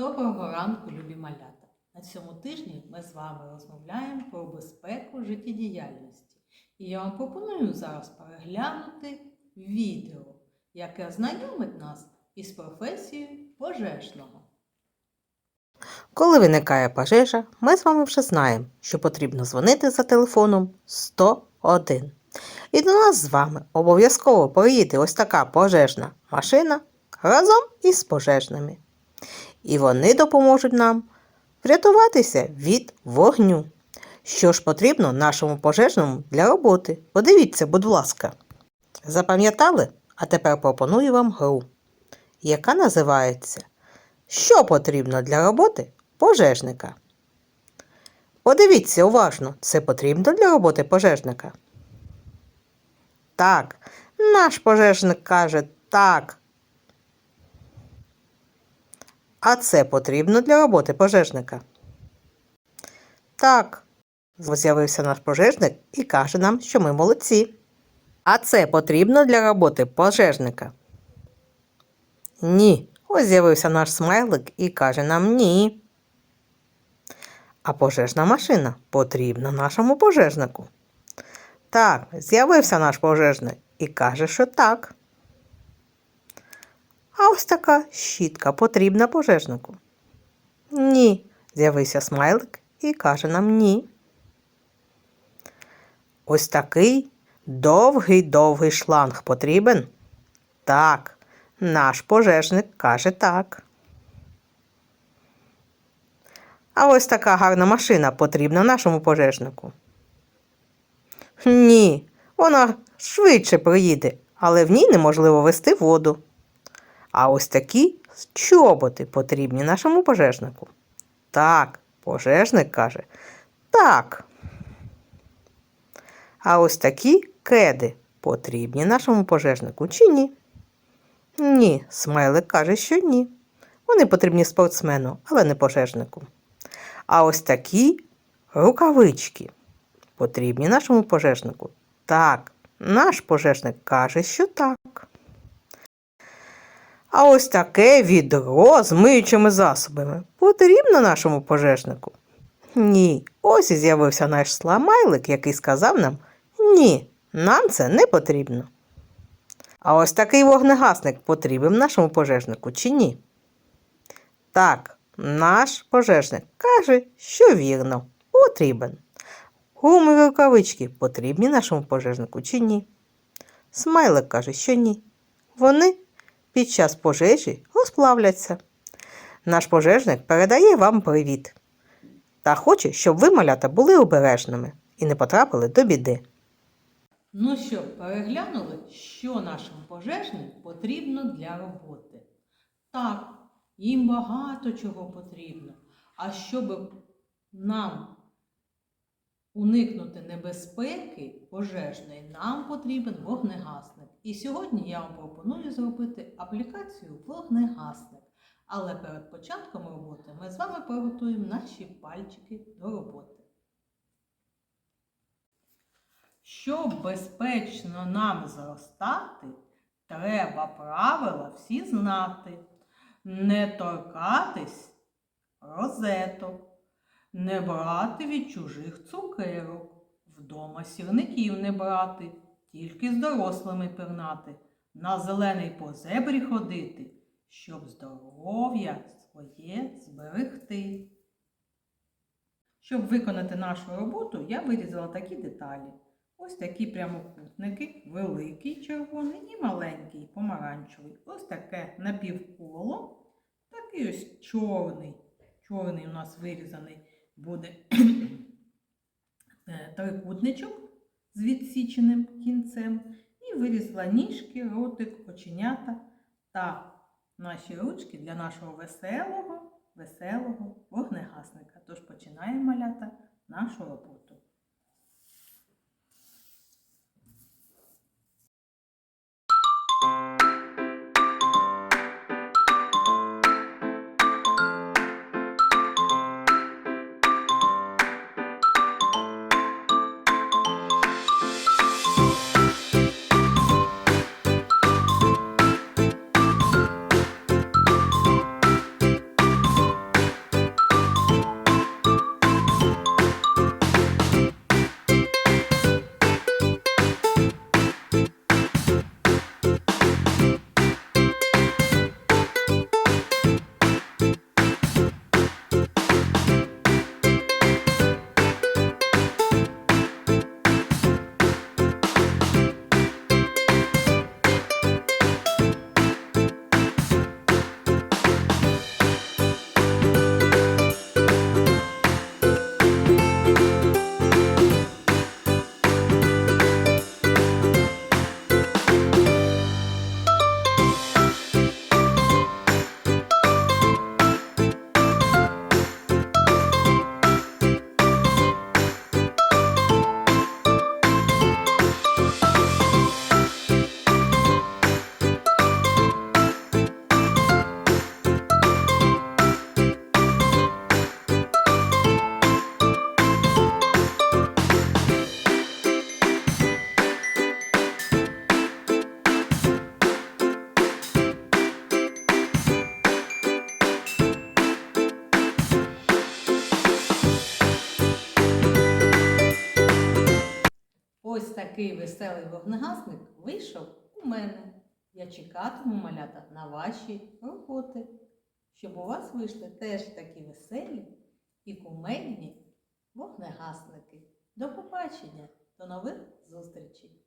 Доброго ранку, любі малята! На цьому тижні ми з вами розмовляємо про безпеку життєдіяльності. І я вам пропоную зараз переглянути відео, яке знайомить нас із професією пожежного. Коли виникає пожежа, ми з вами вже знаємо, що потрібно дзвонити за телефоном 101. І до нас з вами обов'язково поїде ось така пожежна машина разом із пожежними. І вони допоможуть нам врятуватися від вогню. Що ж потрібно нашому пожежному для роботи? Подивіться, будь ласка. Запам'ятали? А тепер пропоную вам гру, яка називається Що потрібно для роботи пожежника? Подивіться уважно, це потрібно для роботи пожежника. Так, наш пожежник каже так. А це потрібно для роботи пожежника. Так, з'явився наш пожежник і каже нам, що ми молодці. А це потрібно для роботи пожежника. Ні. Ось з'явився наш смайлик і каже нам ні. А пожежна машина потрібна нашому пожежнику. Так, з'явився наш пожежник і каже, що так. Ось така щітка потрібна пожежнику. Ні, з'явився смайлик і каже нам ні. Ось такий довгий-довгий шланг потрібен? Так, наш пожежник каже так. А ось така гарна машина потрібна нашому пожежнику. Ні, вона швидше приїде, але в ній неможливо вести воду. А ось такі чоботи потрібні нашому пожежнику. Так, пожежник каже так. А ось такі кеди потрібні нашому пожежнику чи ні? Ні, смайлик каже, що ні. Вони потрібні спортсмену, але не пожежнику. А ось такі рукавички потрібні нашому пожежнику. Так, наш пожежник каже, що так. А ось таке відро з миючими засобами потрібно нашому пожежнику? Ні, ось і з'явився наш сламайлик, який сказав нам ні, нам це не потрібно. А ось такий вогнегасник потрібен нашому пожежнику чи ні? Так, наш пожежник каже, що вірно, потрібен. Гумові рукавички потрібні нашому пожежнику чи ні? Смайлик каже, що ні. Вони під час пожежі розплавляться. Наш пожежник передає вам привіт та хоче, щоб ви, малята, були обережними і не потрапили до біди. Ну що, переглянули, що нашим пожежним потрібно для роботи? Так, їм багато чого потрібно. А щоб нам уникнути небезпеки пожежної, нам потрібен вогнегасник. І сьогодні я вам пропоную зробити аплікацію вогнегасник. Але перед початком роботи ми з вами приготуємо наші пальчики до роботи. Щоб безпечно нам зростати, треба правила всі знати. Не торкатись розеток, не брати від чужих цукерок, вдома сірників не брати, тільки з дорослими пирнати, на зелений по зебрі ходити, щоб здоров'я своє зберегти. Щоб виконати нашу роботу, я вирізала такі деталі. Ось такі прямокутники, великий червоний і маленький помаранчевий. Ось таке напівколо, такий ось чорний. Чорний у нас вирізаний буде е, трикутничок з відсіченим кінцем. І вирізла ніжки, ротик, оченята та наші ручки для нашого веселого, веселого вогнегасника. Тож починаємо малята нашу роботу. такий веселий вогнегасник вийшов у мене. Я чекатиму малята на ваші роботи, щоб у вас вийшли теж такі веселі і кумельні вогнегасники. До побачення, до нових зустрічей!